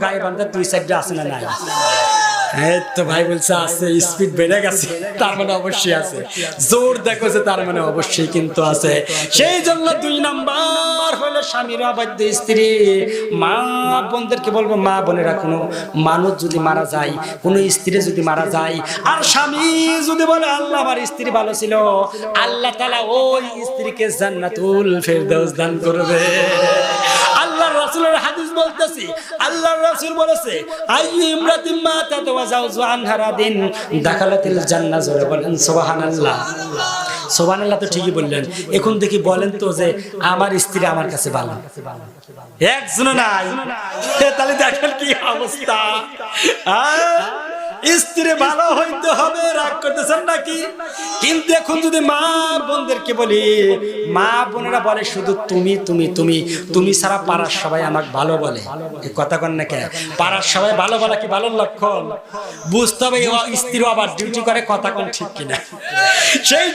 গায়ে বান্ধা দুই সাইডে না নাই? মানে মানে মানুষ যদি মারা যায়, কোনো স্ত্রী যদি মারা যায়, আর স্বামী যদি বলে, আল্লাহ, আমার স্ত্রী ভালো ছিল। আল্লাহ তালা ওই স্ত্রীকে জান্নাতুল ফেরদৌস দান করবে। আল্লাহ রাসূলের বলতেছি আল্লাহ রাসূল বলেছে আইয়ু ইমরাতিন মা ওয়া যাওজু আনহারা দিন দাখালাতিল জান্নাহ জোরে বলেন, সুবহানাল্লাহ। সুবহানাল্লাহ তো ঠিকই বললেন। এখন দেখি বলেন তো যে, আমার স্ত্রী আমার কাছে ভালো। একজন নাই। এ, তাহলে দেখেন কি অবস্থা? স্ত্রী ভালো হইতে হবে, রাগ করতেছেন নাকি? কিন্তু এখন যদি মা বোনদেরকে বলি, মা বোনেরা বলে, শুধু তুমি তুমি তুমি তুমি সারা পাড়ার সবাই আমাকে ভালো বলে। এই কথা কন না কে পাড়ার সবাই ভালো বলা কি ভালো লক্ষণ? বুঝতে হবে, স্ত্রী আবার ডিউটি করে, কথা কন ঠিক কিনা? সেই